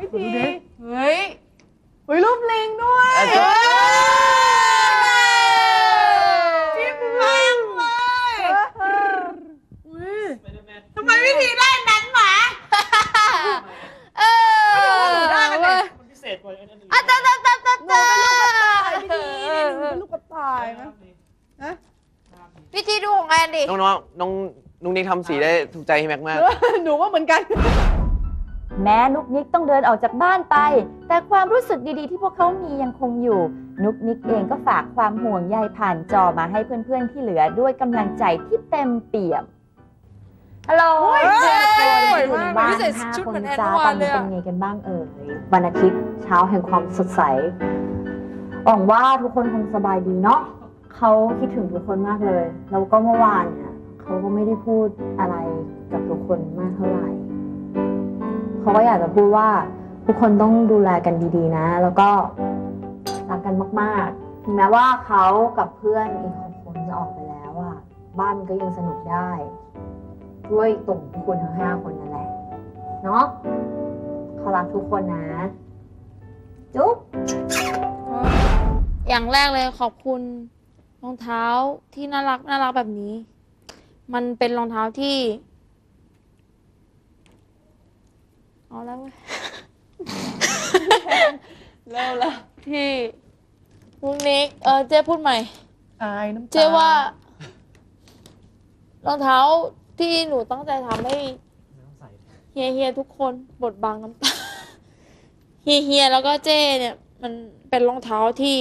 พี่ทีดูดิเฮ้ยเฮ้ยรูปลิงด้วยอะจริงจิ้มมากเลยทำไมพี่ทีได้นั้นหมาเออได้กันเลยมันพิเศษกว่าอันอื่นอะตาตาตาตาตาพี่ทีนี่หนูเป็นลูกกระต่ายนะพี่ทีดูของแอนดิ น้องน้องน้องนุ้งนิกทำสีได้ถูกใจพี่แม็กมาก หนูว่าเหมือนกัน แม้นุกนิกต้องเดินออกจากบ้านไป แต่ความรู้สึกดีๆ ที่พวกเขามียังคงอยู่ นุกนิกเองก็ฝากความห่วงใยผ่านจอมาให้เพื่อนๆที่เหลือด้วยกำลังใจที่เต็มเปี่ยมฮัลโหลเฮ้ยเพื่อนสวยๆมากบ้านพี่ใส่ห้าชุดคเหมือนนแอนจ้าเมื่อตวาอนนเลนี้ยเป็อะนไงกันบ้างเอ่ยวันอาทิตย์เช้าแห่งความสดใสหวังว่าทุกคนคงสบายดีเนาะเขาคิดถึงทุกคนมากเลย แล้วก็เมื่อวานเนี่ยเขาก็ไม่ได้พูดอะไรกับทุกคนมากเท่าไหร่ เขาก็อยากจะพูดว่าทุกคนต้องดูแลกันดีๆนะ แล้วก็รักกันมากๆถึงแม้ว่าเขากับเพื่อนอีกหกคนจะออกไปแล้วอะบ้านก็ยังสนุกได้ ด้วยตุ่มทุกคนทั้งห้าคนนั่นแหละเนาะเขารักทุกคนนะ จุ๊บอย่างแรกเลยขอบคุณรองเท้าที่น่ารักน่ารักแบบนี้ มันเป็นรองเท้าที่ เอาแล้วเว้ยเร็วแล้วที่พุกนิกเออเจ๊พูดใหม่ อายน้ำตาเจ๊ว่ารองเท้าที่หนูตั้งใจทำให้ ไม่ต้องใส่เฮียเฮียทุกคนบทบังน้ำตา เฮียเฮียแล้วก็เจ้เนี่ย มันเป็นรองเท้าที่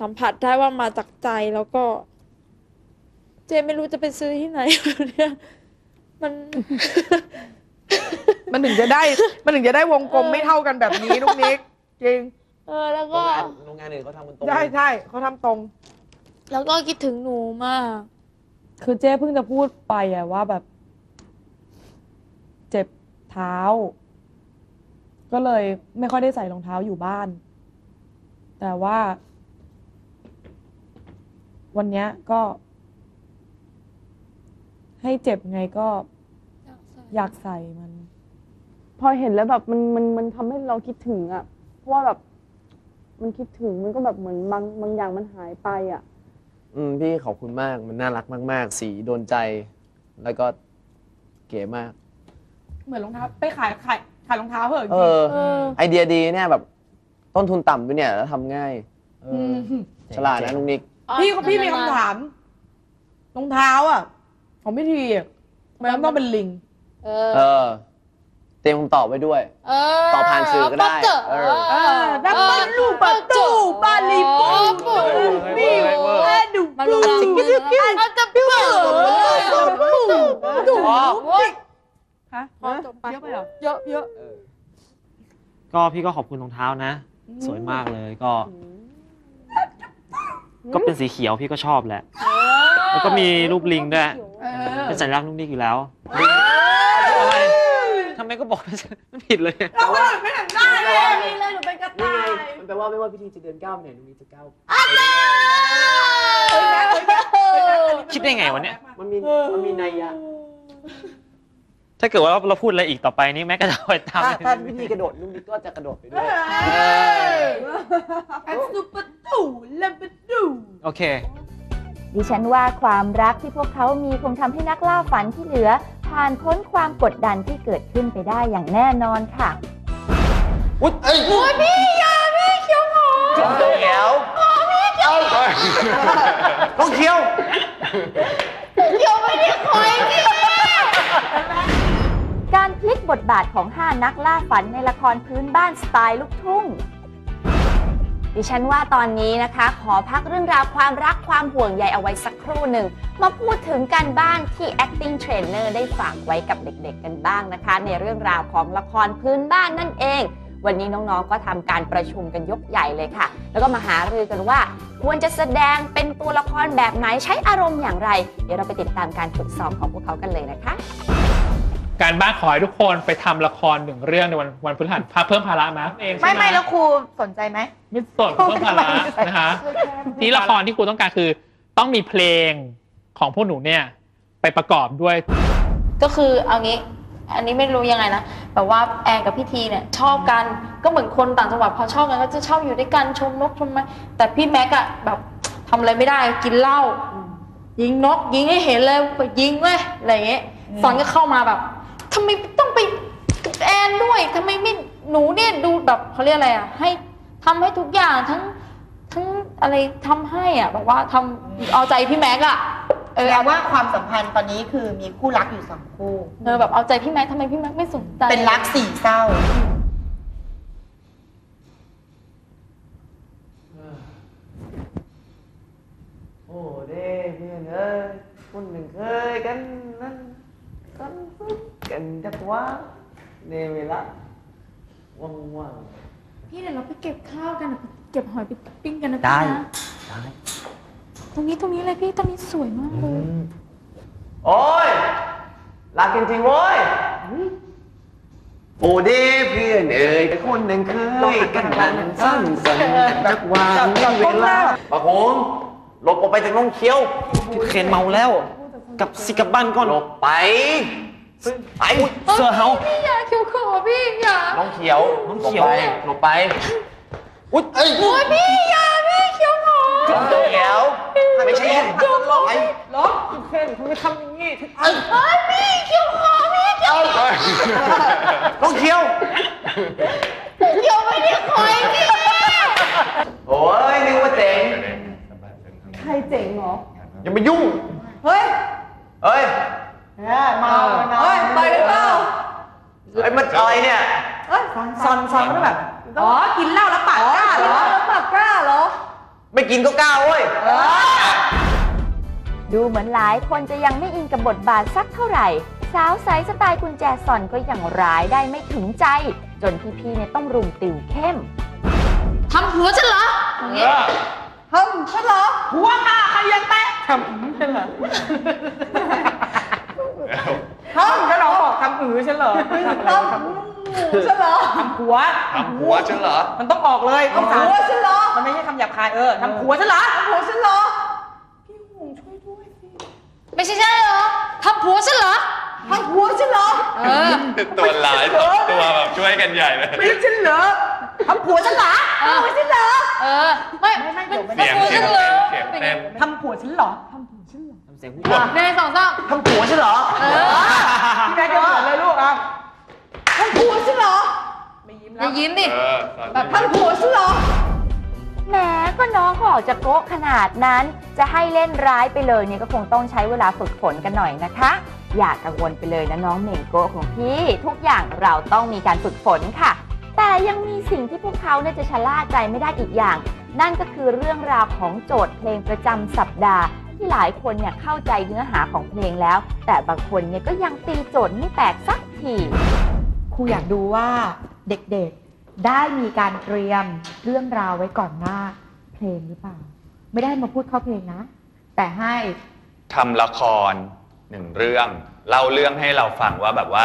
สัมผัสได้ว่ามาจากใจแล้วก็ เจไม่รู้จะไปซื้อที่ไหน เนี่ย มัน มันถึงจะได้ มันถึงจะได้วงกลมไม่เท่ากันแบบนี้ลูกนิกจริง เออแล้วโรงก็ งานโรงงานอื่นเขาทำกันตรงใช่ใช่เขาทำตรง แล้วก็คิดถึงหนูมาก คือเจ้เพิ่งจะพูดไปอะว่าแบบ เจ็บเท้า ก็เลยไม่ค่อยได้ใส่รองเท้าอยู่บ้าน แต่ว่า วันเนี้ยก็ ให้เจ็บไงก็อยากใส่มัน พอเห็นแล้วแบบมันมันมันทำให้เราคิดถึงอะเพราะว่าแบบมันคิดถึงมันก็แบบเหมือนบางบางอย่างมันหายไปอะอืมพี่ขอบคุณมากมันน่ารักมาก ๆ สีโดนใจ แล้วก็เก๋มาก เหมือนรองเท้าไปขายขายขายรองเท้าเหอะจเอริงอเออไอเดียดีเนี่ยแบบ ต้นทุนต่ำด้วยเนี่ยแล้วทำง่ายเอออมฉลาดนะลุงนิก พี่เขาพี่มีคำถามรองเท้าอะ ของพี่ทีอะทำไมมันต้องเป็นลิง เออ เออ เตรียมคำตอบไว้ด้วย เออต่อผ่านสื่อก็ได้ปักเจอเออ เออดับเบิลลูกประตูบาลีปูปูบิวแอดูมันปูรู้แล้วมันจะเปิดดูโอ้ยฮะพอจบไปเยอะไปเหรอเยอะเยอะก็พี่ก็ขอบคุณรองเท้านะ สวยมากเลยก็ ก็เป็นสีเขียวพี่ก็ชอบแหละ แล้วก็มีรูปลิงด้วย เออเป็นสัญลักษณ์ลูกนิกอยู่แล้วอะไรทำไมก็บอกไม่ผิดเลยเราก็ไม่หันหน้าเลยนี่เลยหนูเป็นกระนี่ต่าไงยมันแปลว่าไม่ว่าพิธีจะเดินก้าวไปไหนลุงนิกจะก้าวคิดได้ไงวะเนี่ย มันมีมันมีนัยยะถ้าเกิดว่าเราพูดอะไรอีกต่อไปนี่แม่ก็จะไปตามถ้าถ้าพิธีกระโดดลุงนิกก็จะกระโดดไปด้วยแอนซูประตูเลมประตูโอเค ดิฉันว่าความรักที่พวกเขามีคงทำให้นักล่าฝันที่เหลือ ผ่านพ้นความกดดันที่เกิดขึ้นไปได้อย่างแน่นอนค่ะอุ้ยเอ้ยโอ้ยพี่อยาพี่เขียวหอมเขียวต้องเขียวเขียวไม่ได้คอยพี่การพลิกบทบาทของ 5 นักล่าฝันในละครพื้นบ้านสไตล์ลูกทุ่ง ดิฉันว่าตอนนี้นะคะ ขอพักเรื่องราวความรักความห่วงใยเอาไว้สักครู่หนึ่ง มาพูดถึงการบ้านที่ acting trainer ได้ฝากไว้กับเด็กๆกันบ้างนะคะ ในเรื่องราวของละครพื้นบ้านนั่นเอง วันนี้น้องๆก็ทำการประชุมกันยกใหญ่เลยค่ะ แล้วก็มาหารือกันว่า ควรจะแสดงเป็นตัวละครแบบไหนใช้อารมณ์อย่างไร เดี๋ยวเราไปติดตามการฝึกซ้อมของพวกเขากันเลยนะคะ การบ้านขอให้ทุกคนไปทำละครหนึ่งเรื่องในวันวันพฤหัสพาเพิ่มภาระไหมเองไม่ใช่หไม่แล้วครูสนใจไหม ไม่สนเพิ่มภาระนะคะที่ละครที่ครูต้องการคือต้องมีเพลงของพวกหนูเนี่ยไปประกอบด้วย ก็คือเอางี้ อันนี้ไม่รู้ยังไงนะปแบบว่าแอนกับพี่ทีเนี่ยชอบกันก็เหมือนคนต่างจังหวัดพอชอบกันก็จะชอบอยู่ด้วยกันชมนกชมไม้แต่พี่แม็กอะแบบทำอะไรไม่ได้กินเหล้ายิงนกยิงให้เห็นเลยไปยิงเว้ยอะไรอย่างเงี้ยสอนก็เข้ามาแบบ ทำไมต้องไปกับแอนด้วยทำไมไม่หนูเนี่ยดูแบบเขาเรียกอะไรอะให้ทำให้ทุกอย่างทั้งทั้งอะไรทำให้อะแบบว่าทำเอาใจพี่แม็กอะเอแสอดเอางว่าความสัมพันธ์ตอนนี้คือมีคู่รักอยู่สองคู่ เออแบบเอาใจพี่แม็กทำไมพี่แม็กไม่สนใจเป็นรักสี่เศร้า โอ้เด้เพื่อนเอ้ยคนหนึ่งเคยกันนั่นกัน กันจักว่าเนเวลาว่างพี่เดี๋ยวเราไปเก็บข้าวกันอะไปเก็บหอยไปปิ้งกันนะได้พี่นะๆได้ตรงนี้ตรงนี้เลยพี่ตรงนี้สวยมากเลยโอ้ยรักจริงๆโว้ยโอ้เด้เพื่อนเอ้ยคนหนึ่งเคยกันนั่นสั้นสันจักว่าเวลาปะโงหลบออกไปจากน้องเขียว เคนเมาแล้ว กลับสิกลับบ้านก่อนหลบไป ไปเสื้อเฮาพี่อย่าเขียวขอพี่อย่าน้องเขียวน้องเขียวหลบไปหลบไปอุ๊ยเอ้ยโอ้ยพี่อย่าพี่เขียวขอน้องเขียวไม่ใช่เขียวขอไปล็อกเคนทำไมทำอย่างนี้เฮ้ยพี่เขียวขอพี่เขียวขอน้องเขียวเขียวไม่ได้คอยพี่โอ้ยนึกว่าเจ๋งใครเจ๋งเหรออย่ามายุ่งเฮ้ยเอ้ย เออเมาเนาะเฮ้ยไปเลยเปล่าไอ้มันอะไรเนี่ยเอ้ยซอนซอนก็แบบอ๋อกินเหล้าแล้วปากกล้าเหรอแล้วปากกล้าเหรอ ไม่กินก็กล้าเว้ยดูเหมือนหลายคนจะยังไม่อินกับบทบาทสักเท่าไหร่ สาวใสสไตล์กุญแจซอนก็ยังร้ายได้ไม่ถึงใจ จนพี่ๆเนี่ยต้องรุมติวเข้มทำหัวฉันเหรออย่างเงี้ยทำฉันเหรอหัวหน้าใครยังแตะทำฉันเหรอ ทำฉันเหรอบอกทำอือฉันเหรอทำฉันเหรอทำหัว ทำหัวฉันเหรอ มันต้องออกเลยทำหัวฉันเหรอ มันไม่ใช่คำหยาบคายเออทำหัวฉันเหรอทำหัวฉันเหรอไม่ใช่ใช่เหรอทำผัวฉันเหรอ ทำหัวฉันเหรอ เออ ตัวร้ายสองตัวแบบช่วยกันใหญ่เลย ไม่ใช่ฉันเหรอทำผัวฉันเหรอทำผัวฉันเหรอ เออ ไม่ไม่ไม่เสียงผัวเสียฉังนเหรอเสียงเต็ม ทำผัวฉันเหรอทำ เสียงผู้อะหนึ่งสองสามทำผัวฉันเหรอเออพี่แม่จะเหมือนเลยลูกอะทำผัวฉันเหรอ ไม่ยิ้มอแล้วย่ายิ้มดิเออตอนแบบนี้ทำผัวฉันเหรอแหมก็น้องเขาออกจะโก๊ะขนาดนั้น จะให้เล่นร้ายไปเลยเนี่ยก็คงต้องใช้เวลาฝึกฝนกันหน่อยนะคะ อย่ากังวลไปเลยนะน้องเหม่งโก๊ะของพี่ ทุกอย่างเราต้องมีการฝึกฝนค่ะ แต่ยังมีสิ่งที่พวกเขาเนี่ยจะชะล่าใจไม่ได้อีกอย่าง นั่นก็คือเรื่องราวของโจทย์เพลงประจำสัปดาห์ ที่หลายคนเนี่ยเข้าใจเนื้อหาของเพลงแล้ว แต่บางคนเนี่ยก็ยังตีโจทย์ไม่แตกสักทีครูอยากดูว่าเด็กๆได้มีการเตรียมเรื่องราวไว้ก่อนหน้าเพลงหรือเปล่า ไม่ได้มาพูดเข้าเพลงนะ แต่ให้ทำละครหนึ่งเรื่องเล่าเรื่องให้เราฟังว่าแบบว่า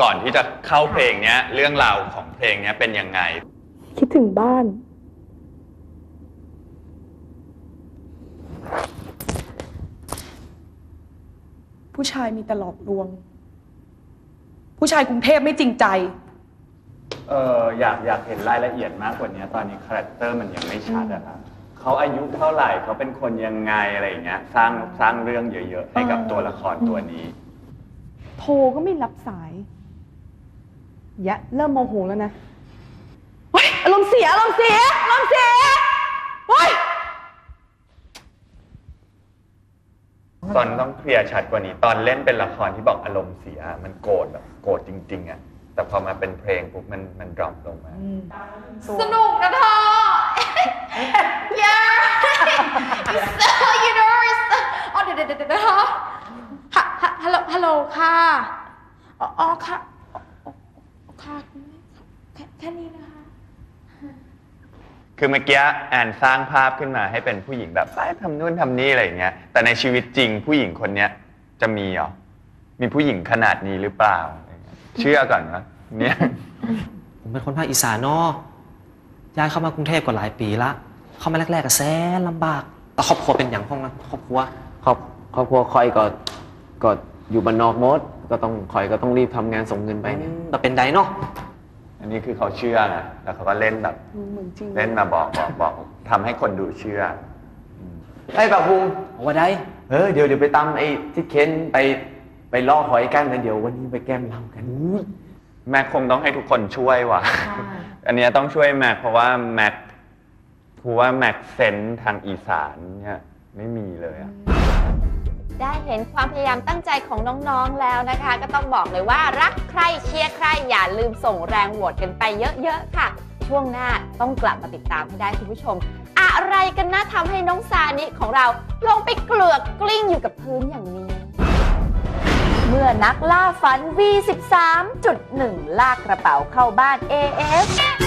ก่อนที่จะเข้าเพลงเนี้ยเรื่องราวของเพลงเนี้ยเป็นยังไง คิดถึงบ้าน ผู้ชายมีแต่หลอกลวง ผู้ชายกรุงเทพไม่จริงใจ เอออยากอยากเห็นรายละเอียดมากกว่านี้ตอนนี้คาแรคเตอร์มันยังไม่ชัดอะครับเขาอายุเท่าไหร่เขาเป็นคนยังไงอะไรอย่างเงี้ยสร้างสร้างเรื่องเยอะๆ ให้กับตัวละครตัวนี้ โทรก็ไม่รับสาย ยะ เริ่มโมโหแล้วนะเฮ้ยอารมณ์เสียอารมณ์เสียอารมณ์เสียเฮ้ย ตอนต้องเคลียร์ชัดกว่านี้ ตอนเล่นเป็นละครที่บอกอารมณ์เสีย มันโกรธแบบโกรธจริง ๆอะแต่พอมาเป็นเพลงปุ๊บมันมันดรอปลงมา สนุกนะเธอ yeah so you know it's อ๋อเดี๋ยวเดี๋ยวเดี๋ยวเดี๋ยวฮะฮะฮัลโหลฮัลโหลค่ะ อ๋อค่ะอ๋ออ๋อค่ะแค่แค่นี้นะคะ คือเมื่อกี้แอนสร้างภาพขึ้นมาให้เป็นผู้หญิงแบบไปทำนู่นทำนี่อะไรอย่างเงี้ย แต่ในชีวิตจริงผู้หญิงคนเนี้ยจะมีเหรอ มีผู้หญิงขนาดนี้หรือเปล่าอะไรเงี้ยเชื่อก่อนนะเนี่ยผมเป็นคนภาคอีสานเนอะย้ายเข้ามากรุงเทพกว่าหลายปีละ เข้ามาแรกๆก็แสนลำบาก แต่ครอบครัวเป็นอย่างห้องนะครอบครัว ครอบครอบครัวคอยก็ก็อยู่บ้านนอกหมด ก็ก็ต้องคอยก็ต้องรีบทำงานส่งเงินไปเนี่ยแบบเป็นไดเนาะ อันนี้คือเขาเชื่อนะแล้วเขาก็เล่นแบบ เหมือนจริงเล่นมาบอกบอกบอกทำให้คนดูเชื่อไอ้แบบภูมิว่าได้เออเดี๋ยวเดี๋ยวไปตามไอ้ที่เค้นไปไปล่อหอยกันนะเดี๋ยววันนี้ไปแก้มเหล้ากันแม็กคงต้องให้ทุกคนช่วยว่ะ อันเนี้ยต้องช่วยแม็กเพราะว่าแม็กครูว่าแม็กเซนส์ทางอีสานเนี่ยไม่มีเลยอะ ได้เห็นความพยายามตั้งใจของน้องๆแล้วนะคะ ก็ต้องบอกเลยว่ารักใครเชียร์ใครอย่าลืมส่งแรงโหวตกันไปเยอะๆค่ะ ช่วงหน้าต้องกลับมาติดตามให้ได้คุณผู้ชม อะไรกันนะทำให้น้องซานิของเราลงไปเกลือกกลิ้งอยู่กับพื้นอย่างนี้ เมื่อนักล่าฝัน V13.1 ลากกระเป๋าเข้าบ้าน AF